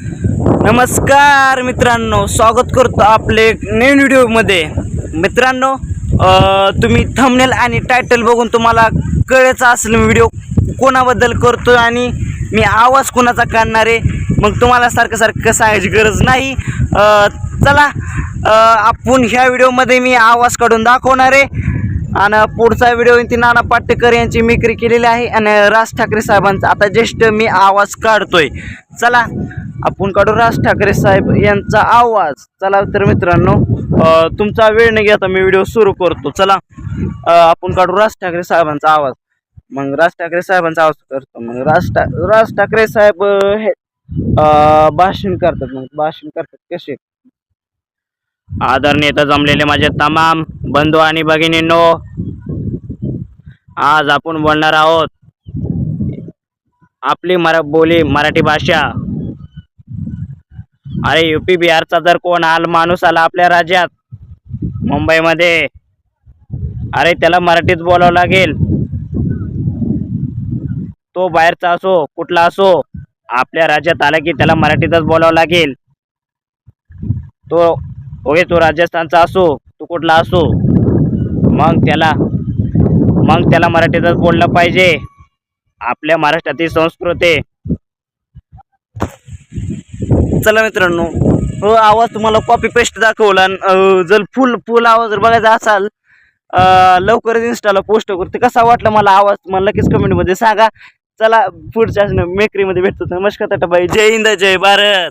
नमस्कार मित्रांनो स्वागत करतो आपले नवीन व्हिडिओमध्ये मित्रांनो तुम्ही थंबनेल आणि टायटल बघून तुम्हाला कळायचं असेल व्हिडिओ कोणाबद्दल करतो आणि मी आवाज कोणाचा काढणार आहे. मग तुम्हाला सारखं सारखं सांगायची गरज नाही. चला आपण ह्या व्हिडिओमध्ये मी आवाज काढून दाखवणार आहे. आणि पुढचा व्हिडिओ ती नाना पाटेकर यांची मिक्री केलेली आहे. आणि राज ठाकरे साहेबांचा आता ज्येष्ठ मी आवाज काढतोय. चला आपण काढू राज ठाकरे साहेब यांचा आवाज. चला तर मित्रांनो तुमचा वेळ नाही घेता मी व्हिडिओ सुरू करतो. चला आपण काढू राज ठाकरे साहेबांचा आवाज. मग राज ठाकरे साहेबांचा आवाज करतो. मग राज ठा राज ठाकरे साहेब हे भाषण करतात. मग भाषण करतात कसे? आदर नेता जमलेले माझे तमाम बंधू आणि भगिनींनो आज आपण बोलणार आहोत आपली मरा बोली मराठी भाषा. अरे युपी बिहारचा जर कोण आल माणूस आला आपल्या राज्यात मुंबईमध्ये अरे त्याला मराठीत बोलावं लागेल. तो बाहेरचा असो कुठला असो आपल्या राज्यात आला की त्याला मराठीतच बोलावं लागेल. तो ओके तो राजस्थानचा असो तो कुठला असो मग त्याला मग त्याला मराठीतच बोललं पाहिजे. आपल्या महाराष्ट्रातील संस्कृती चला मित्रांनो हो आवाज तुम्हाला कॉपी पेस्ट दाखवला जर फुल फुल आवाज जर बघायचा असाल लवकरच इन्स्टाला पोस्ट करते कसा वाटला मला आवाज? मला लगेच कमेंटमध्ये सांगा. चला पुढच्या मेकरीमध्ये भेटतो. नमस्कार ताटाबाई. जय हिंद जय भारत.